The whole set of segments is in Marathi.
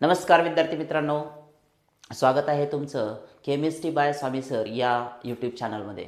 नमस्कार विद्यार्थी मित्रांनो. स्वागत आहे तुमचं केमिस्ट्री बाय स्वामी सर या यूट्यूब चॅनलमध्ये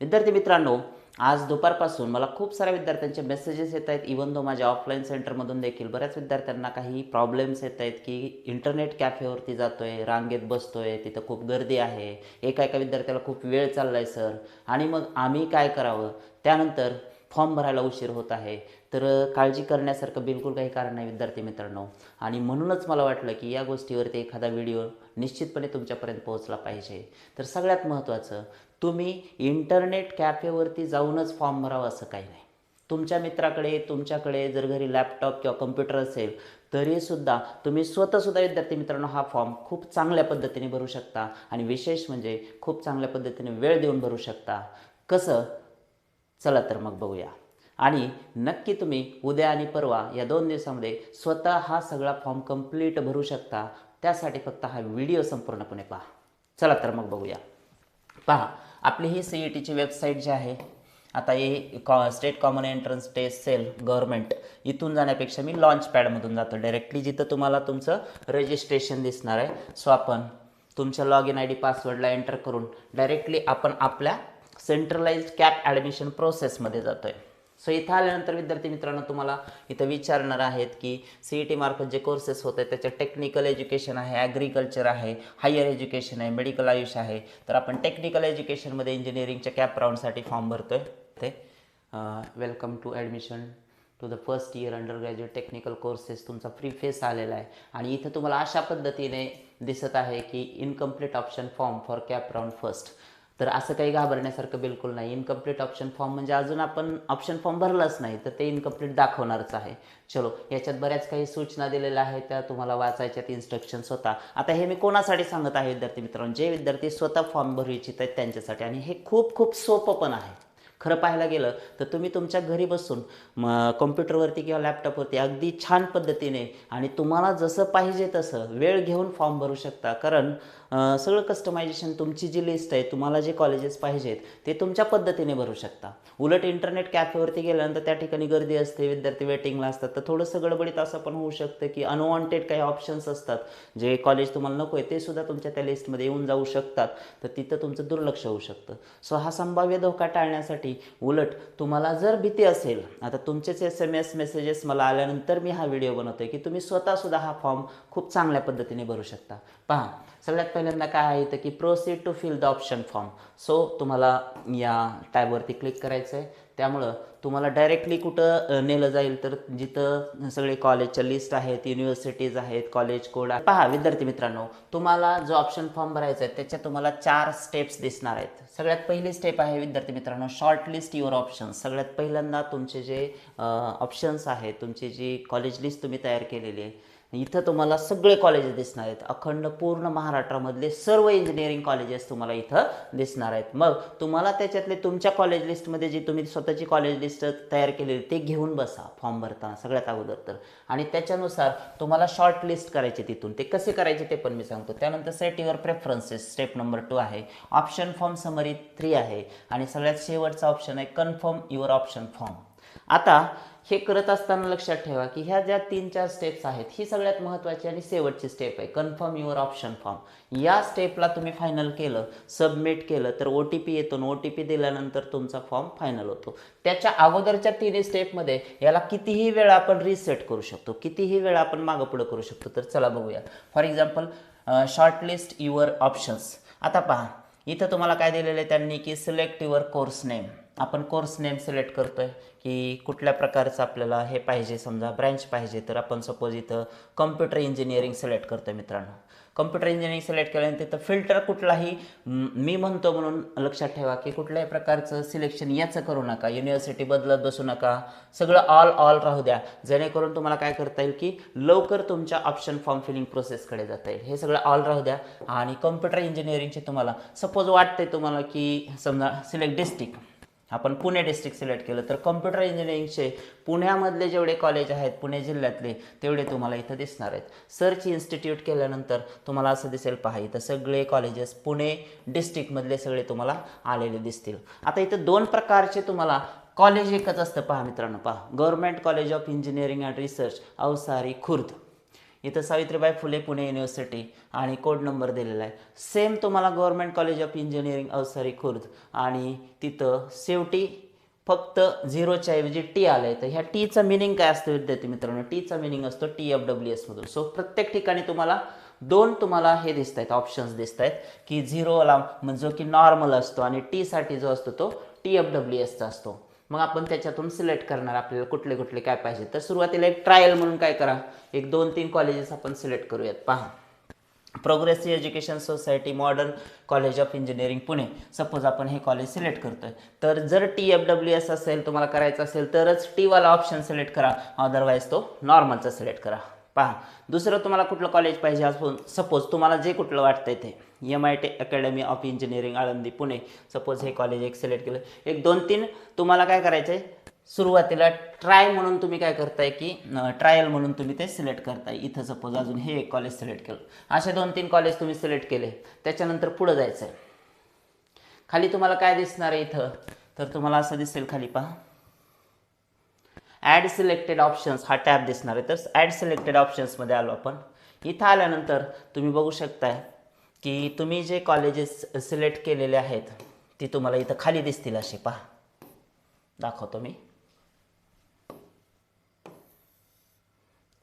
विद्यार्थी मित्रांनो आज दुपारपासून मला खूप साऱ्या विद्यार्थ्यांचे मेसेजेस येत आहेत. इवन दो माझ्या ऑफलाईन सेंटरमधून देखील बऱ्याच विद्यार्थ्यांना काही प्रॉब्लेम्स येत आहेत की इंटरनेट कॅफेवरती जातोय रांगेत बसतोय तिथं खूप गर्दी आहे एका एका विद्यार्थ्याला खूप वेळ चाललाय सर. आणि मग आम्ही काय करावं? त्यानंतर फॉर्म भरायला उशीर होत आहे. तर काळजी करण्यासारखं बिलकुल काही कारण नाही विद्यार्थी मित्रांनो. आणि म्हणूनच मला वाटलं की या गोष्टीवरती एखादा व्हिडिओ निश्चितपणे तुमच्यापर्यंत पोहोचला पाहिजे. तर सगळ्यात महत्त्वाचं तुम्ही इंटरनेट कॅफेवरती जाऊनच फॉर्म भरावा असं काही नाही. तुमच्या मित्राकडे तुमच्याकडे जर घरी लॅपटॉप किंवा कम्प्युटर असेल तरीसुद्धा तुम्ही स्वतःसुद्धा विद्यार्थी मित्रांनो हा फॉर्म खूप चांगल्या पद्धतीने भरू शकता आणि विशेष म्हणजे खूप चांगल्या पद्धतीने वेळ देऊन भरू शकता. कसं? चला तर मग बघूया. आणि नक्की तुम्ही उद्या आणि परवा या दोन दिवसामध्ये स्वतः हा सगळा फॉर्म कंप्लीट भरू शकता. त्यासाठी फक्त हा व्हिडिओ संपूर्णपणे पहा. चला तर मग बघूया. पहा आपली ही सी ई टीची वेबसाईट जी आहे आता हे कॉ state common entrance test cell government इथून जाण्यापेक्षा मी लॉन्च पॅडमधून जातो. डायरेक्टली जिथं तुम्हाला तुमचं रजिस्ट्रेशन दिसणार आहे. सो आपण तुमच्या लॉग इन आय डी पासवर्डला एंटर करून डायरेक्टली आपण आपल्या सेंट्रलाइज्ड कॅप ॲडमिशन प्रोसेसमध्ये जातो आहे सो इथं आल्यानंतर विद्यार्थी मित्रांनो तुम्हाला इथं विचारणार आहेत की सी ई टी मार्फत जे कोर्सेस होत आहेत त्याचे टेक्निकल एज्युकेशन आहे ॲग्रिकल्चर आहे हायर एज्युकेशन आहे मेडिकल आयुष आहे. तर आपण टेक्निकल एज्युकेशनमध्ये इंजिनिअरिंगच्या कॅप राऊंडसाठी फॉर्म भरतो आहे ते welcome to admission to the first year under graduate technical courses तुमचा फ्री फेस आलेला आहे. आणि इथं तुम्हाला अशा पद्धतीने दिसत आहे की incomplete option form for CAP round first तर असं काही घाबरण्यासारखं बिलकुल नाही. इनकम्प्लीट ऑप्शन फॉर्म म्हणजे अजून आपण ऑप्शन फॉर्म भरलाच नाही तर ते इनकम्प्लीट दाखवणारच आहे. चलो याच्यात बऱ्याच काही सूचना दिलेल्या आहेत त्या तुम्हाला वाचायच्यात इन्स्ट्रक्शन्स होता. आता हे मी कोणासाठी सांगत आहे विद्यार्थी मित्रांनो? जे विद्यार्थी स्वतः फॉर्म भरू इच्छित आहेत त्यांच्यासाठी. आणि हे खूप खूप सोपं पण आहे. खरं पाहायला गेलं तर तुम्ही तुमच्या घरी बसून म कॉम्प्युटरवरती किंवा लॅपटॉपवरती अगदी छान पद्धतीने आणि तुम्हाला जसं पाहिजे तसं वेळ घेऊन फॉर्म भरू शकता. कारण सगळं कस्टमायझेशन तुमची जी लिस्ट आहे तुम्हाला जे कॉलेजेस पाहिजेत ते तुमच्या पद्धतीने भरू शकता. उलट इंटरनेट कॅफेवरती गेल्यानंतर त्या ठिकाणी गर्दी असते विद्यार्थी वेटिंगला असतात तर थोडंसं गडबडीत असं पण होऊ शकतं की अनवॉन्टेड काही ऑप्शन्स असतात. जे कॉलेज तुम्हाला नको आहे ते सुद्धा तुमच्या त्या लिस्टमध्ये येऊन जाऊ शकतात. तर तिथं तुमचं दुर्लक्ष होऊ शकतं. सो हा संभाव्य धोका टाळण्यासाठी उलट तुम्हाला जर भीती असेल आता तुमचेच एस एम एस मेसेजेस मला आल्यानंतर मी हा व्हिडिओ बनवतोय की तुम्ही स्वतःसुद्धा हा फॉर्म खूप चांगल्या पद्धतीने भरू शकता. पहा सगळ्यात पहिल्यांदा काय आहे इथं की proceed to fill the option form so तुम्हाला या टॅबवरती क्लिक करायचं आहे त्यामुळं तुम्हाला डायरेक्टली कुठं नेलं जाईल तर जिथं सगळे कॉलेजच्या लिस्ट आहेत युनिव्हर्सिटीज आहेत कॉलेज कोड आहे. पहा विद्यार्थी मित्रांनो तुम्हाला जो ऑप्शन फॉर्म भरायचा आहे त्याच्यात तुम्हाला चार स्टेप्स दिसणार आहेत. सगळ्यात पहिली स्टेप आहे विद्यार्थी मित्रांनो शॉर्ट लिस्ट युअर ऑप्शन्स सगळ्यात पहिल्यांदा तुमचे जे ऑप्शन्स आहेत तुमची जी कॉलेज लिस्ट तुम्ही तयार केलेली आहे इथं तुम्हाला सगळे कॉलेजेस दिसणार आहेत. अखंड पूर्ण महाराष्ट्रामधले सर्व इंजिनिअरिंग कॉलेजेस तुम्हाला इथं दिसणार आहेत. मग तुम्हाला त्याच्यातले तुमच्या कॉलेज लिस्टमध्ये जी तुम्ही स्वतःची कॉलेज लिस्ट तयार केलेली ते घेऊन बसा फॉर्म भरताना सगळ्यात अगोदर तर. आणि त्याच्यानुसार तुम्हाला शॉर्ट लिस्ट करायचे तिथून. ते कसे करायचे ते पण मी सांगतो. त्यानंतर set your preferences step number two आहे. ऑप्शन फॉर्म समरी थ्री आहे. आणि सगळ्यात शेवटचा ऑप्शन आहे कन्फर्म युअर ऑप्शन फॉर्म आता हे करत असताना लक्षात ठेवा की ह्या ज्या तीन चार स्टेप्स आहेत ही सगळ्यात महत्त्वाची आणि शेवटची स्टेप आहे. कन्फर्म युअर ऑप्शन फॉर्म या स्टेपला तुम्ही फायनल केलं सबमिट केलं तर ओ टी पी येतो ओ टी पी दिल्यानंतर तुमचा फॉर्म फायनल होतो. त्याच्या अगोदरच्या तिन्ही स्टेपमध्ये याला कितीही वेळा आपण रिसेट करू शकतो कितीही वेळा आपण मागं पुढं करू शकतो तर चला बघूया. For example shortlist your options आता पहा इथं तुम्हाला काय दिलेलं आहे त्यांनी की सिलेक्ट युअर कोर्स नेम आपण कोर्स नेम सिलेक्ट करतो आहे की कुठल्या प्रकारचं आपल्याला हे पाहिजे समजा ब्रँच पाहिजे तर आपण सपोज इथं कम्प्युटर इंजिनिअरिंग सिलेक्ट करतो आहे मित्रांनो. कम्प्युटर इंजिनिअरिंग सिलेक्ट केल्यानंतर तिथं फिल्टर कुठलाही मी म्हणतो म्हणून लक्षात ठेवा की कुठल्याही प्रकारचं सिलेक्शन याचं करू नका. युनिव्हर्सिटी बदलत बसू नका. सगळं ऑल ऑल राहू द्या. जेणेकरून तुम्हाला काय करता येईल की लवकर तुमच्या ऑप्शन फॉर्म फिलिंग प्रोसेसकडे जाता येईल. हे सगळं ऑल राहू द्या. आणि कम्प्युटर इंजिनिअरिंगचे तुम्हाला सपोज वाटते तुम्हाला की समजा सिलेक्ट डिस्ट्रिक्ट आपण पुणे डिस्ट्रिक्ट सिलेक्ट केलं तर कम्प्युटर इंजिनिअरिंगचे पुण्यामधले जेवढे कॉलेज आहेत पुणे जिल्ह्यातले तेवढे तुम्हाला इथं दिसणार आहेत. सर्च इन्स्टिट्यूट केल्यानंतर तुम्हाला असं दिसेल पहा इथं सगळे कॉलेजेस पुणे डिस्ट्रिक्टमधले सगळे तुम्हाला आलेले दिसतील. आता इथं दोन प्रकारचे तुम्हाला कॉलेज एकच असतं पहा मित्रांनो पहा. Government college of engineering and research Awasari Khurd. इथं सावित्रीबाई फुले पुणे युनिव्हर्सिटी आणि कोड नंबर दिलेला आहे. सेम तुम्हाला government college of engineering Awasari Khurd आणि तिथं शेवटी फक्त झिरोच्या ऐवजी टी आलं आहे तर ह्या टीचं मिनिंग काय असतं? विद्यार्थी मित्रांनो टीचा मिनिंग असतो टी एफ डब्ल्यू एसमधून सो प्रत्येक ठिकाणी तुम्हाला दोन तुम्हाला हे दिसत आहेत ऑप्शन्स दिसत आहेत की झिरोला म्हणजे जो की नॉर्मल असतो आणि टीसाठी जो असतो तो टी एफ डब्ल्यू एसचा असतो. मग आपण त्याच्यातून सिलेक्ट करणार आपल्याला कुठले कुठले काय पाहिजे. तर सुरुवातीला एक ट्रायल म्हणून काय करा. एक दोन तीन कॉलेजेस आपण सिलेक्ट करूयात. पहा. Progressive education society modern college of engineering Pune suppose आपण हे कॉलेज सिलेक्ट करतोय. तर जर टी एफ डब्ल्यू एस असेल तुम्हाला करायचं असेल तरच टीवाला ऑप्शन सिलेक्ट करा. अदरवाईज तो नॉर्मलचा सिलेक्ट करा. पहा दुसरं तुम्हाला कुठलं कॉलेज पाहिजे असून सपोज तुम्हाला जे कुठलं वाटतंय ते. M I T academy of engineering Alandi Pune. Suppose हे कॉलेज एक सिलेक्ट केलं. एक दोन तीन तुम्हाला काय करायचं आहे सुरुवातीला ट्राय म्हणून तुम्ही काय करताय की ट्रायल म्हणून तुम्ही ते सिलेक्ट करताय. इथं सपोज अजून हे एक कॉलेज सिलेक्ट केलं. असे दोन तीन कॉलेज तुम्ही सिलेक्ट केले. त्याच्यानंतर पुढं जायचं आहे खाली तुम्हाला काय दिसणार आहे इथं? तर तुम्हाला असं दिसेल खाली पहा. ॲड सिलेक्टेड ऑप्शन्स हा टॅब दिसणार आहे. तर ॲड सिलेक्टेड ऑप्शन्समध्ये आलो आपण. इथं आल्यानंतर तुम्ही बघू शकताय की तुम्ही जे कॉलेजेस सिलेक्ट केलेले आहेत ती तुम्हाला इथं खाली दिसतील असे पहा. दाखवतो मी.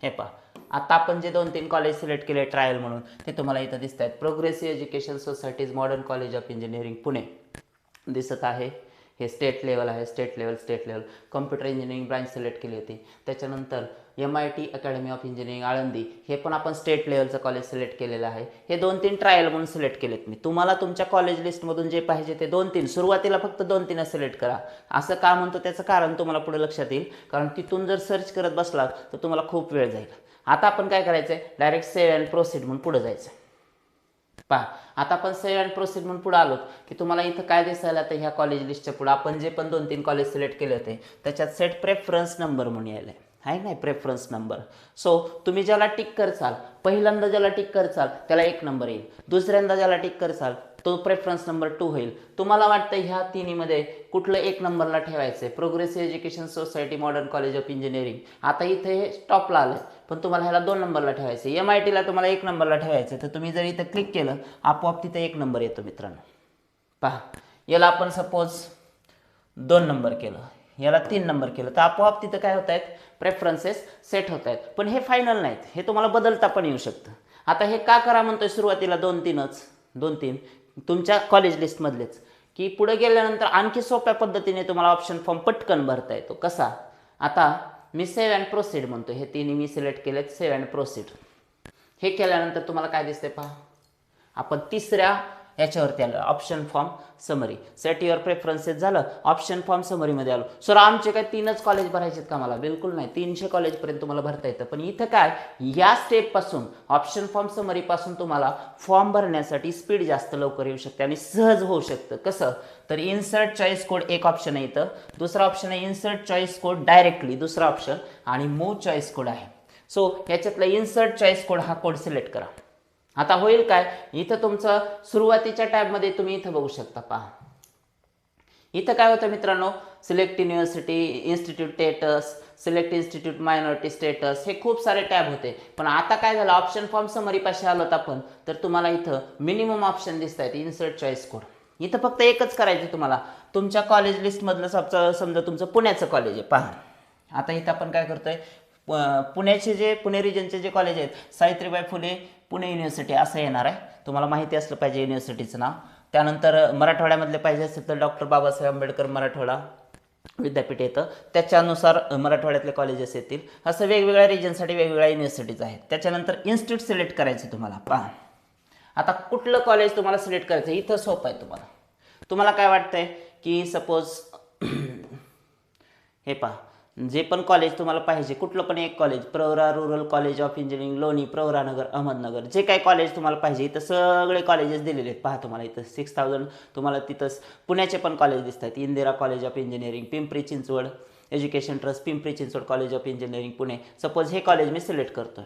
हे पहा. आता आपण जे दोन तीन कॉलेज सिलेक्ट केले ट्रायल म्हणून ते तुम्हाला इथं दिसत आहेत progressive education societies modern college of engineering Pune. दिसत आहे. हे स्टेट लेवल आहे state level state level computer engineering branch select केली होती. त्याच्यानंतर M I T academy of engineering Alandi हे पण आपण स्टेट लेवलचं कॉलेज सिलेक्ट केलेलं आहे. हे दोन तीन ट्रायल म्हणून सिलेक्ट केलेत मी. तुम्हाला तुमच्या कॉलेज लिस्टमधून जे पाहिजे ते दोन तीन. सुरुवातीला फक्त दोन तीन सिलेक्ट करा. असं का म्हणतो त्याचं कारण तुम्हाला पुढे लक्षात येईल. कारण तिथून जर सर्च करत बसलात तर तुम्हाला खूप वेळ जाईल. आता आपण काय करायचं आहे डायरेक्ट सेव्ह अँड प्रोसीड म्हणून पुढे जायचं पहा आता आपण सेव्ह अँड प्रोसीड म्हणून पुढे आलो की तुम्हाला इथं काय दिसायला तर ह्या कॉलेज लिस्टच्या पुढे. आपण जे पण दोन तीन कॉलेज सिलेक्ट केले होते त्याच्यात सेट प्रेफरन्स नंबर म्हणून यायला आहे आहे नाही प्रेफरन्स नंबर सो तुम्ही ज्याला टिक करचाल पहिल्यांदा ज्याला टिक करचाल त्याला एक नंबर येईल. दुसऱ्यांदा ज्याला टिक करचाल तो प्रेफरन्स नंबर टू होईल. तुम्हाला वाटतं ह्या तिन्हीमध्ये कुठलं एक नंबरला ठेवायचं आहे progressive education society modern college of engineering आता इथे हे स्टॉपला आलं पण तुम्हाला ह्याला दोन नंबरला ठेवायचं एम आय टीला तुम्हाला एक नंबरला ठेवायचं तर तुम्ही जर इथं क्लिक केलं आपोआप तिथं एक नंबर येतो मित्रांनो. पहा याला आपण सपोज दोन नंबर केलं. याला तीन नंबर केलं. तर आपोआप तिथं काय होत आहेत प्रेफरन्सेस सेट होत आहेत पण हे फायनल नाहीत. हे तुम्हाला बदलता पण येऊ शकतं. आता हे का करा म्हणतोय सुरुवातीला दोन तीनच? दोन तीन. तुमच्या कॉलेज लिस्टमधलेच की पुढे गेल्यानंतर आणखी सोप्या पद्धतीने तुम्हाला ऑप्शन फॉर्म पटकन भरता येतो. कसा? आता मी सेव्ह अँड प्रोसीड म्हणतो हे तिन्ही मी सिलेक्ट केलेत. सेव्ह अँड प्रोसीड हे केल्यानंतर तुम्हाला काय दिसते पहा? आपण तिसऱ्या याच्यावरती आलं. Option form summary set your preferences झालं. ऑप्शन फॉर्म समरीमध्ये आलो. सर आमचे काय तीनच कॉलेज भरायचे का मला? बिलकुल नाही. तीनशे कॉलेजपर्यंत तुम्हाला भरता येतं. पण इथं काय? या स्टेपपासून ऑप्शन फॉर्म समरीपासून तुम्हाला फॉर्म भरण्यासाठी स्पीड जास्त लवकर येऊ शकते आणि सहज होऊ शकतं. कसं? तर इन्सर्ट चॉईस कोड एक ऑप्शन आहे इथं. दुसरा ऑप्शन आहे इन्सर्ट चॉईस कोड डायरेक्टली दुसरा ऑप्शन आणि मूव चॉईस कोड आहे. सो ह्याच्यातला इन्सर्ट चॉईस कोड हा कोड सिलेक्ट करा. आता होईल काय? इथं तुमचं सुरुवातीच्या टॅबमध्ये तुम्ही इथं बघू शकता पहा. इथं काय होतं मित्रांनो? Select university institute status select institute minority status हे खूप सारे टॅब होते. पण आता काय झालं? ऑप्शन फॉर्म समरी पाशी आलो आपण तर तुम्हाला इथं मिनिमम ऑप्शन दिसत आहेत इन्सर्ट चॉईस कोड इथं फक्त एकच करायचं तुम्हाला. तुमच्या कॉलेज लिस्टमधलं सबचं समजा तुमचं पुण्याचं कॉलेज आहे पहा. आता इथं आपण काय करतोय? पुण्याचे जे पुणे रिजनचे जे कॉलेज आहेत सावित्रीबाई फुले पुणे युनिव्हर्सिटी असं येणार आहे. तुम्हाला माहिती असलं पाहिजे युनिव्हर्सिटीचं नाव. त्यानंतर मराठवाड्यामधले पाहिजे असेल तर डॉक्टर बाबासाहेब आंबेडकर मराठवाडा विद्यापीठ येतं. त्याच्यानुसार मराठवाड्यातले कॉलेजेस येतील. असं वेगवेगळ्या रिजनसाठी वेगवेगळ्या युनिव्हर्सिटीज आहेत. त्याच्यानंतर इन्स्टिट्यूट सिलेक्ट करायचं तुम्हाला. पहा. आता कुठलं कॉलेज तुम्हाला सिलेक्ट करायचं? इथं सोपं आहे तुम्हाला. तुम्हाला काय वाटतंय? की सपोज हे पहा. जे पण कॉलेज तुम्हाला पाहिजे कुठलं पण एक college Pravara rural college of engineering Loni Pravaranagar Ahmednagar जे काही कॉलेज तुम्हाला पाहिजे इथं सगळे कॉलेजेस दिलेले आहेत. पहा तुम्हाला इथं सिक्स थाउजंड तुम्हाला तिथं पुण्याचे पण कॉलेज दिसत आहेत Indira college of engineering Pimpri Chinchwad education trust Pimpri Chinchwad college of engineering Pune. Suppose हे कॉलेज मी सिलेक्ट करतो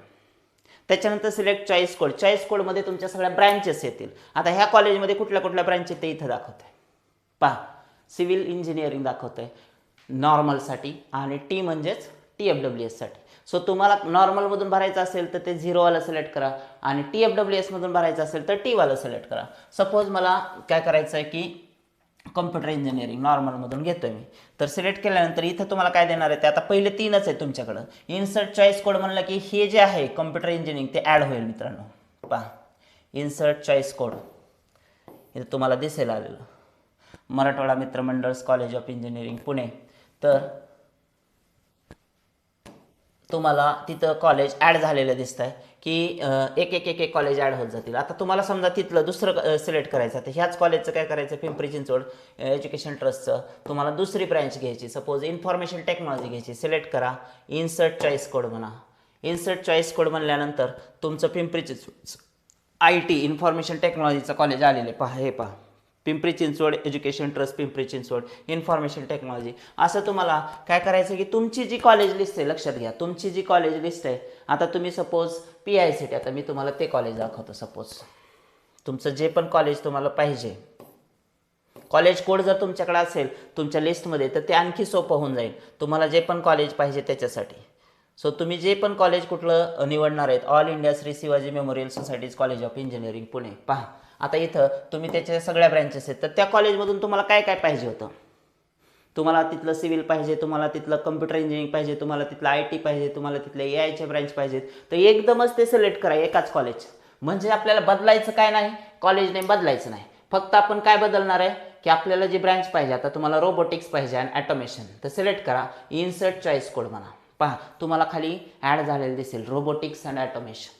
त्याच्यानंतर सिलेक्ट चॉईस कोड चॉईस कोडमध्ये तुमच्या सगळ्या ब्रँचेस येतील. आता ह्या कॉलेजमध्ये कुठल्या कुठल्या ब्रँच आहेत ते इथं दाखवत आहे पहा सिव्हिल इंजिनिअरिंग दाखवत आहे नॉर्मलसाठी आणि टी म्हणजेच टी एफ डब्ल्यू एससाठी सो तुम्हाला नॉर्मलमधून भरायचं असेल तर ते झिरोवाला सिलेक्ट करा आणि टी एफ डब्ल्यू एसमधून भरायचं असेल तर टीवाला सिलेक्ट करा. सपोज मला काय करायचं आहे की कम्प्युटर इंजिनिअरिंग नॉर्मलमधून घेतोय मी. तर सिलेक्ट केल्यानंतर इथं तुम्हाला काय देणार आहे ते? आता पहिले तीनच आहे तुमच्याकडं. इन्सर्ट चॉईस कोड म्हणलं की हे जे आहे कम्प्युटर इंजिनिअरिंग ते ॲड होईल मित्रांनो. पहा. इन्सर्ट चॉईस कोड इथं तुम्हाला दिसेल आलेलं. मराठवाडा मित्रमंडळ कॉलेज ऑफ इंजिनिअरिंग पुणे. तर तुम्हाला तिथं कॉलेज ॲड झालेलं दिसत आहे की एक एक एक एक कॉलेज ॲड होत जातील. आता तुम्हाला समजा तिथलं दुसरं सिलेक्ट करायचं तर ह्याच कॉलेजचं काय करायचं? पिंपरी चिंचवड एज्युकेशन ट्रस्टचं तुम्हाला दुसरी ब्रँच घ्यायची. सपोज इन्फॉर्मेशन टेक्नॉलॉजी घ्यायची. सिलेक्ट करा. इन्सर्ट चॉईस कोड म्हणा. इन्सर्ट चॉईस कोड म्हणल्यानंतर तुमचं Pimpri Chinchwad I T information टेक्नॉलॉजीचं कॉलेज आलेलं आहे. पहा हे पहा. Pimpri Chinchwad education trust Pimpri Chinchwad information technology असं तुम्हाला काय करायचं की तुमची जी कॉलेज लिस्ट आहे लक्षात घ्या तुमची जी कॉलेज लिस्ट आहे आता तुम्ही suppose P I C T आता मी तुम्हाला ते कॉलेज दाखवतो सपोज तुमचं जे पण कॉलेज तुम्हाला पाहिजे. कॉलेज कोड जर तुमच्याकडे असेल तुमच्या लिस्टमध्ये तर ते आणखी सोपं होऊन जाईल. तुम्हाला जे पण कॉलेज पाहिजे त्याच्यासाठी. सो तुम्ही जे पण कॉलेज कुठलं निवडणार आहेत all India Shri Shivaji memorial societies college of engineering Pune. पहा. आता इथं तुम्ही त्याच्या सगळ्या ब्रँचेस आहेत. तर त्या कॉलेजमधून तुम्हाला काय काय पाहिजे होतं? तुम्हाला तिथलं सिव्हिल पाहिजे तुम्हाला तिथलं कम्प्युटर इंजिनिअरिंग पाहिजे तुम्हाला तिथलं आय टी पाहिजे तुम्हाला तिथले ए आयचे ब्रँच पाहिजेत. तर एकदमच ते सिलेक्ट करा एकाच कॉलेज म्हणजे आपल्याला बदलायचं काय नाही? कॉलेज नेम बदलायचं नाही. फक्त आपण काय बदलणार आहे? की आपल्याला जी ब्रँच पाहिजे आता तुम्हाला रोबोटिक्स पाहिजे आणि ॲटोमेशन तर सिलेक्ट करा. इन्सर्ट चॉईस कोड म्हणा. पहा तुम्हाला खाली ॲड झालेलं दिसेल. रोबोटिक्स अँड ॲटोमेशन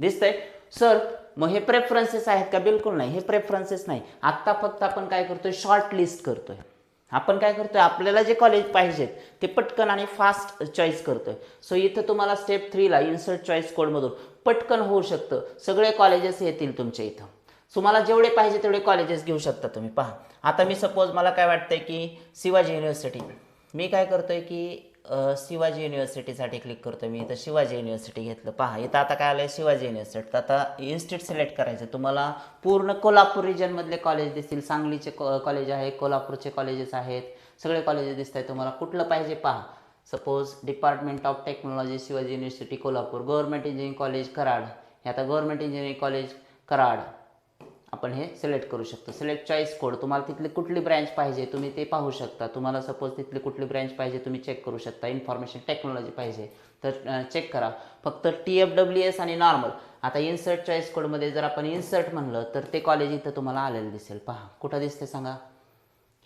दिसतंय? सर मग हे प्रेफरन्सेस आहेत का? बिलकुल नाही. हे प्रेफरन्सेस नाही. आत्ता फक्त आपण काय करतोय? शॉर्ट लिस्ट करतोय. आपण काय करतोय? आपल्याला जे कॉलेज पाहिजेत ते पटकन आणि फास्ट चॉईस करतोय. सो इथं तुम्हाला स्टेप थ्रीला इन्सर्ट चॉईस कोडमधून पटकन होऊ शकतं. सगळे कॉलेजेस येतील तुमच्या इथं. सो मला जेवढे पाहिजे तेवढे कॉलेजेस घेऊ शकता तुम्ही. पहा. आता मी सपोज मला काय वाटतंय की शिवाजी युनिव्हर्सिटी मी काय करतोय की शिवाजी युनिव्हर्सिटीसाठी क्लिक करतो मी. इथं शिवाजी युनिव्हर्सिटी घेतलं. पहा इथं आता काय आलं आहे शिवाजी युनिव्हर्सिटी तर आता इन्स्टिट्यूट सिलेक्ट करायचं. तुम्हाला पूर्ण कोल्हापूर रिजनमधले कॉलेज दिसतील. सांगलीचे कॉलेज आहे कोल्हापूरचे कॉलेजेस आहेत. सगळे कॉलेजेस दिसत आहेत तुम्हाला. कुठलं पाहिजे? पहा. Suppose department of technology Shivaji university Kolhapur. Government engineering college Karad. हे आता गव्हर्मेंट इंजिनिअरिंग कॉलेज कराड. आपण हे सिलेक्ट करू शकतो. सिलेक्ट चॉईस कोड तुम्हाला तिथली कुठली ब्रँच पाहिजे तुम्ही ते पाहू शकता. तुम्हाला सपोज तिथली कुठली ब्रँच पाहिजे तुम्ही चेक करू शकता. इन्फॉर्मेशन टेक्नॉलॉजी पाहिजे. तर चेक करा. फक्त टी एफ डब्ल्यू एस आणि नॉर्मल आता इन्सर्ट चॉईस कोडमध्ये जर आपण इन्सर्ट म्हणलं तर ते कॉलेज इथं तुम्हाला आलेलं दिसेल. पहा कुठं दिसते सांगा?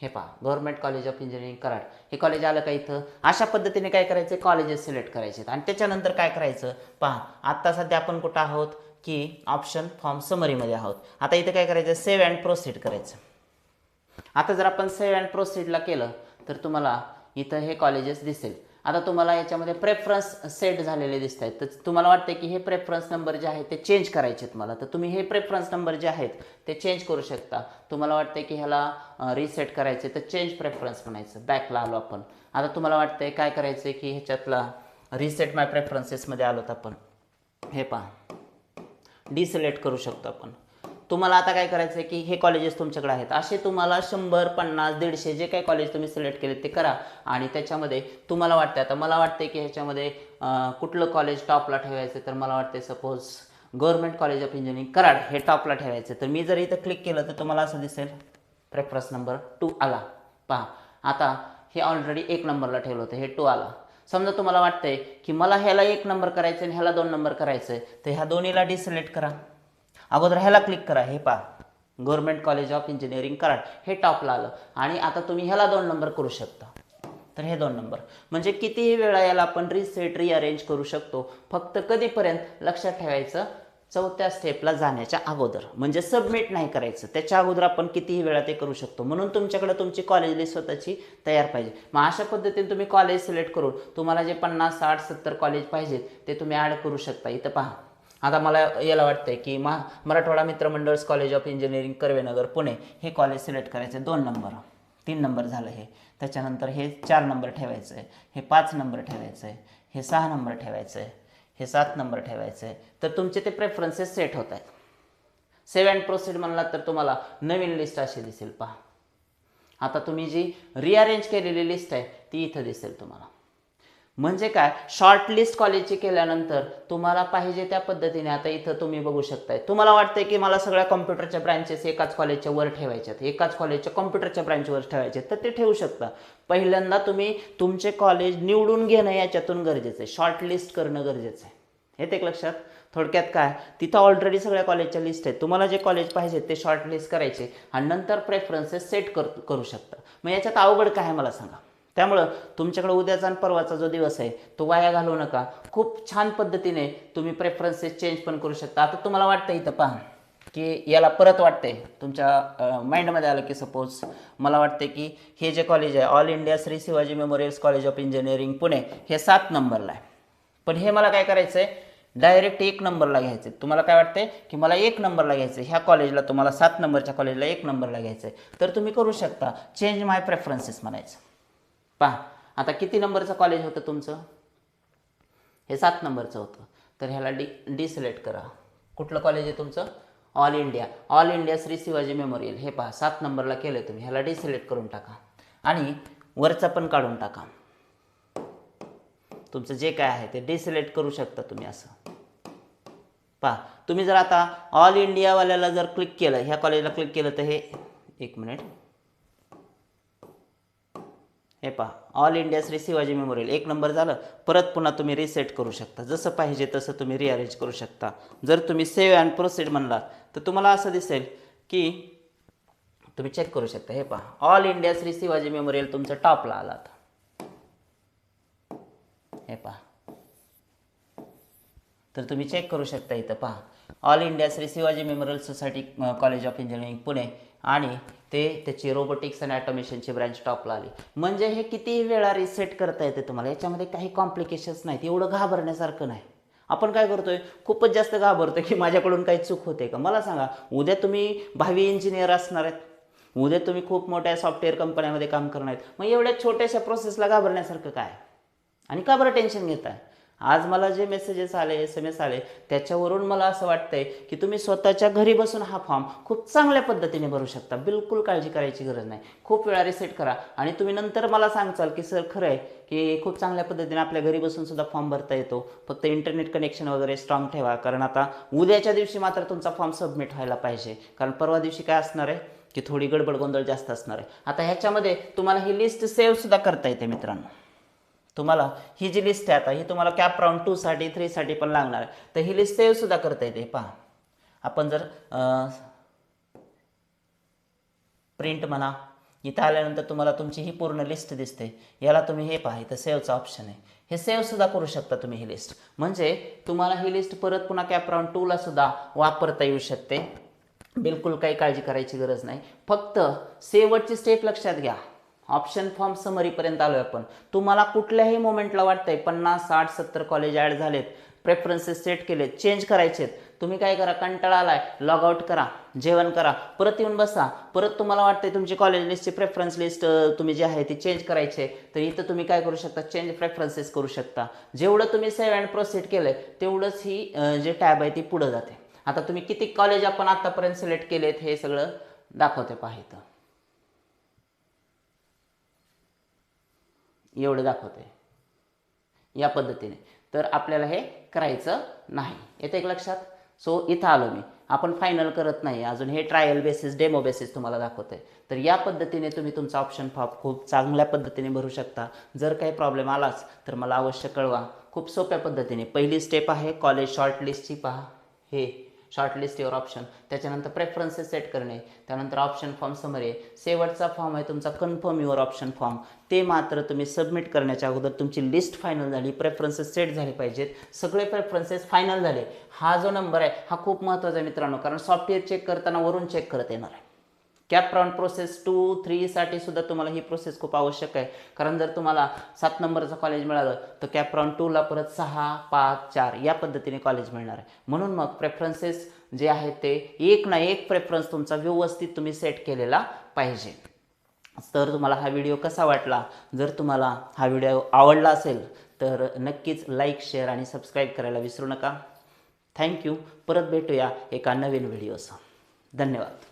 हे पहा government college of engineering Karad. हे कॉलेज आलं का इथं? अशा पद्धतीने काय करायचं? कॉलेजेस सिलेक्ट करायचे आणि त्याच्यानंतर काय करायचं? पहा आत्ता सध्या आपण कुठं आहोत? की ऑप्शन फॉर्म समरीमध्ये आहोत. आता इथं काय करायचं? सेव्ह अँड प्रोसीड करायचं. आता जर आपण सेव्ह अँड प्रोसीडला केलं तर तुम्हाला इथं हे कॉलेजेस दिसेल. आता तुम्हाला याच्यामध्ये प्रेफरन्स सेट झालेले दिसत आहेत तर तुम्हाला वाटते की हे प्रेफरन्स नंबर जे आहेत ते चेंज करायचे आहेत मला. तर तुम्ही हे प्रेफरन्स नंबर जे आहेत ते चेंज करू शकता. तुम्हाला वाटते की ह्याला रिसेट करायचे तर चेंज प्रेफरन्स म्हणायचं. बॅकला आलो आपण. आता तुम्हाला वाटतंय काय करायचं की ह्याच्यातला रिसेट माय प्रेफरन्सेसमध्ये आलोत आपण. हे पहा. डिसिलेक्ट करू शकतो आपण. तुम्हाला आता काय करायचं आहे की हे कॉलेजेस तुमच्याकडे आहेत. असे तुम्हाला शंभर पन्नास दीडशे जे काही कॉलेज तुम्ही सिलेक्ट केले ते करा. आणि त्याच्यामध्ये तुम्हाला वाटतं आता मला वाटते की ह्याच्यामध्ये कुठलं कॉलेज टॉपला ठेवायचं तर मला वाटते suppose government college of engineering Karad हे टॉपला ठेवायचं तर मी जर इथं क्लिक केलं तर तुम्हाला असं दिसेल. प्रेफरन्स नंबर टू आला. पहा आता हे ऑलरेडी एक नंबरला ठेवलं होतं. हे टू आला. समजा तुम्हाला वाटतंय की मला ह्याला एक नंबर करायचं आणि ह्याला दोन नंबर करायचं आहे तर ह्या दोन्हीला डिसिलेक्ट करा. अगोदर ह्याला क्लिक करा. हे पहा. Government college of engineering Karad. हे टॉपला आलं. आणि आता तुम्ही ह्याला दोन नंबर करू शकता. तर हे दोन नंबर म्हणजे कितीही वेळा याला आपण रिसेट रिअरेंज करू शकतो? फक्त कधीपर्यंत? लक्षात ठेवायचं. चौथ्या स्टेपला जाण्याच्या अगोदर. म्हणजे सबमिट नाही करायचं. त्याच्या अगोदर आपण कितीही वेळा ते करू शकतो. म्हणून तुमच्याकडे तुमची कॉलेज लिस्ट स्वतःची तयार पाहिजे. मग अशा पद्धतीने तुम्ही कॉलेज सिलेक्ट करून तुम्हाला जे पन्नास साठ सत्तर कॉलेज पाहिजेत ते तुम्ही ॲड करू शकता. इथं पहा. आता मला याला वाटतंय की मा Marathwada Mitramandal's college of engineering Karvenagar Pune हे कॉलेज सिलेक्ट करायचे. दोन नंबर तीन नंबर झालं हे. त्याच्यानंतर हे चार नंबर ठेवायचं. आहे हे पाच नंबर ठेवायचं. आहे हे सहा नंबर ठेवायचं. आहे हे सात नंबर ठेवायचं. आहे तर तुमचे ते प्रेफरन्सेस सेट होत आहेत. सेव्ह अँड प्रोसीड म्हणलात तर तुम्हाला नवीन लिस्ट अशी दिसेल. पहा. आता तुम्ही जी रिअरेंज केलेली लिस्ट आहे ती इथं दिसेल तुम्हाला. म्हणजे काय? शॉर्टलिस्ट कॉलेजची केल्यानंतर तुम्हाला पाहिजे त्या पद्धतीने आता इथं तुम्ही बघू शकताय. तुम्हाला वाटतंय की मला सगळ्या कॉम्प्युटरच्या ब्रँचेस एकाच कॉलेजच्या वर ठेवायच्यात. एकाच कॉलेजच्या कॉम्प्युटरच्या ब्रँचवर ठेवायचे तर ते ठेवू शकता. पहिल्यांदा तुम्ही तुमचे कॉलेज निवडून घेणं याच्यातून गरजेचं आहे शॉर्ट लिस्ट करणं गरजेचं आहे येते एक लक्षात? थोडक्यात काय? तिथं ऑलरेडी सगळ्या कॉलेजच्या लिस्ट आहेत. तुम्हाला जे कॉलेज पाहिजे ते शॉर्टलिस्ट करायचे. आणि नंतर प्रेफरन्सेस सेट कर करू शकता. मग याच्यात अवघड काय आहे मला सांगा. त्यामुळं तुमच्याकडे उद्याचा आणि परवाचा जो दिवस आहे तो वाया घालवू नका. खूप छान पद्धतीने तुम्ही प्रेफरन्सेस चेंज पण करू शकता. आता तुम्हाला वाटतं इथं पहा की याला परत वाटते तुमच्या माइंडमध्ये आलं की सपोज मला वाटते की हे जे कॉलेज आहे all India Shri Shivaji memorials college of engineering Pune हे सात नंबरला आहे. पण हे मला काय करायचं आहे डायरेक्ट एक नंबरला घ्यायचं आहे तुम्हाला काय वाटतंय? की मला एक नंबरला घ्यायचं आहे ह्या कॉलेजला तुम्हाला सात नंबरच्या कॉलेजला एक नंबरला घ्यायचं आहे तर तुम्ही करू शकता. चेंज माय प्रेफरन्सेस म्हणायचं. पहा आता किती नंबरचं कॉलेज होतं तुमचं? हे सात नंबरचं होतं. तर ह्याला डी डिसिलेक्ट करा. कुठलं कॉलेज आहे तुमचं? All India all India Shri Shivaji memorial हे पहा सात नंबरला केलं तुम्ही. ह्याला डिसिलेक्ट करून टाका. आणि वरचा पण काढून टाका. तुमचं जे काय आहे ते डिसिलेक्ट करू शकता तुम्ही असं. पहा तुम्ही जर आता ऑल इंडियावाल्याला जर क्लिक केलं ह्या कॉलेजला क्लिक केलं तर हे एक मिनिट हे पहा all India Shri Shivaji memorial एक नंबर झालं. परत पुन्हा तुम्ही रिसेट करू शकता. जसं पाहिजे तसं तुम्ही रिअरेंज करू शकता. जर तुम्ही सेव्ह अँड प्रोसीड म्हणला तर तुम्हाला असं दिसेल की तुम्ही चेक करू शकता. हे पहा all India Shri Shivaji memorial तुमचं टॉपला आला आता. हे पहा. तर तुम्ही चेक करू शकता इथं पहा. All India Shri Shivaji memorial society college of engineering Pune. आणि ते त्याची रोबोटिक्स आणि ॲटोमेशनची ब्रँच टॉपला आली. म्हणजे हे कितीही वेळा रिसेट करता येते तुम्हाला? याच्यामध्ये काही कॉम्प्लिकेशन्स नाहीत. एवढं घाबरण्यासारखं नाही. आपण काय करतोय? खूपच जास्त घाबरतो की माझ्याकडून काही चूक होते का? मला सांगा उद्या तुम्ही भावी इंजिनियर असणार आहेत. उद्या तुम्ही खूप मोठ्या सॉफ्टवेअर कंपन्यामध्ये काम करणार आहेत. मग एवढ्या छोट्याशा प्रोसेसला घाबरण्यासारखं काय? आणि का बरं टेन्शन घेताय? आज मला जे मेसेजेस आले एस एम एस आले त्याच्यावरून मला असं वाटतंय की तुम्ही स्वतःच्या घरी बसून हा फॉर्म खूप चांगल्या पद्धतीने भरू शकता. बिलकुल काळजी करायची गरज नाही. खूप वेळा रिसेट करा. आणि तुम्ही नंतर मला सांगचाल की सर खरं आहे की खूप चांगल्या पद्धतीने आपल्या घरी बसून सुद्धा फॉर्म भरता येतो. फक्त इंटरनेट कनेक्शन वगैरे स्ट्रॉंग ठेवा. कारण आता उद्याच्या दिवशी मात्र तुमचा फॉर्म सबमिट व्हायला पाहिजे. कारण परवा दिवशी काय असणार आहे? की थोडी गडबड गोंधळ जास्त असणार आहे. आता ह्याच्यामध्ये तुम्हाला ही लिस्ट सेव्ह सुद्धा करता येते मित्रांनो. तुम्हाला ही जी लिस्ट आहे आता ही तुम्हाला कॅप राऊंड टूसाठी थ्रीसाठी पण लागणार आहे. तर ही लिस्ट सेव्ह सुद्धा करता येते पहा. आपण जर प्रिंट म्हणा इथं आल्यानंतर तुम्हाला तुमची ही पूर्ण लिस्ट दिसते. याला तुम्ही हे पहा इथं सेव्हचा ऑप्शन आहे. हे सेव्ह सुद्धा करू शकता तुम्ही ही लिस्ट म्हणजे तुम्हाला ही लिस्ट परत पुन्हा कॅप राऊंड टूला सुद्धा वापरता येऊ शकते. बिलकुल काही काळजी करायची गरज नाही. फक्त शेवटची स्टेप लक्षात घ्या. ऑप्शन फॉर्म समरीपर्यंत आलो आहे आपण. तुम्हाला कुठल्याही मोमेंटला वाटतंय पन्नास साठ सत्तर कॉलेज ॲड झालेत प्रेफरन्सेस सेट केले चेंज करायचेत तुम्ही काय करा कंटाळा आलाय लॉग आउट करा जेवण करा परत येऊन बसा परत तुम्हाला वाटतंय तुमची कॉलेज लिस्टची प्रेफरन्स लिस्ट तुम्ही जी आहे ती चेंज करायची आहे तर इथं तुम्ही काय करू शकता चेंज प्रेफरन्सेस करू शकता. जेवढं तुम्ही सेव्ह अँड प्रोसीड केलंय तेवढंच ही जे टॅब आहे ती पुढं जाते. आता तुम्ही किती कॉलेज आपण आतापर्यंत सिलेक्ट केलेत हे सगळं दाखवते पाहिजे एवढं दाखवते या पद्धतीने. तर आपल्याला हे करायचं नाही. येतं एक लक्षात? सो इथं आलो मी. आपण फायनल करत नाही. अजून हे ट्रायल बेसिस डेमो बेसिस तुम्हाला दाखवत आहे तर या पद्धतीने तुम्ही तुमचा ऑप्शन फॉर्म खूप चांगल्या पद्धतीने भरू शकता. जर काही प्रॉब्लेम आलाच तर मला अवश्य कळवा. खूप सोप्या पद्धतीने. पहिली स्टेप आहे कॉलेज शॉर्ट लिस्टची पहा. हे शॉर्ट लिस्ट युअर ऑप्शन त्याच्यानंतर प्रेफरन्सेस सेट करणे. त्यानंतर ऑप्शन फॉर्म समरी शेवटचा फॉर्म आहे तुमचा कन्फर्म युअर ऑप्शन फॉर्म ते मात्र तुम्ही सबमिट करण्याच्या अगोदर तुमची लिस्ट फायनल झाली प्रेफरन्सेस सेट झाले पाहिजेत. सगळे प्रेफरन्सेस फायनल झाले. हा जो नंबर आहे हा खूप महत्त्वाचा आहे मित्रांनो कारण सॉफ्टवेअर चेक करताना वरून चेक करत येणार आहे. कॅप प्रोसेस टू थ्रीसाठी सुद्धा तुम्हाला ही प्रोसेस खूप आवश्यक आहे. कारण जर तुम्हाला सात नंबरचं कॉलेज मिळालं तर कॅप टूला परत सहा पाच चार या पद्धतीने कॉलेज मिळणार आहे. म्हणून मग प्रेफरन्सेस जे आहेत ते एक ना एक प्रेफरन्स तुमचा व्यवस्थित तुम्ही सेट केलेला पाहिजे. तर तुम्हाला हा व्हिडिओ कसा वाटला? जर तुम्हाला हा व्हिडिओ आवडला असेल तर नक्कीच लाईक शेअर आणि सबस्क्राईब करायला विसरू नका. थँक्यू परत भेटूया एका नवीन व्हिडिओसह धन्यवाद.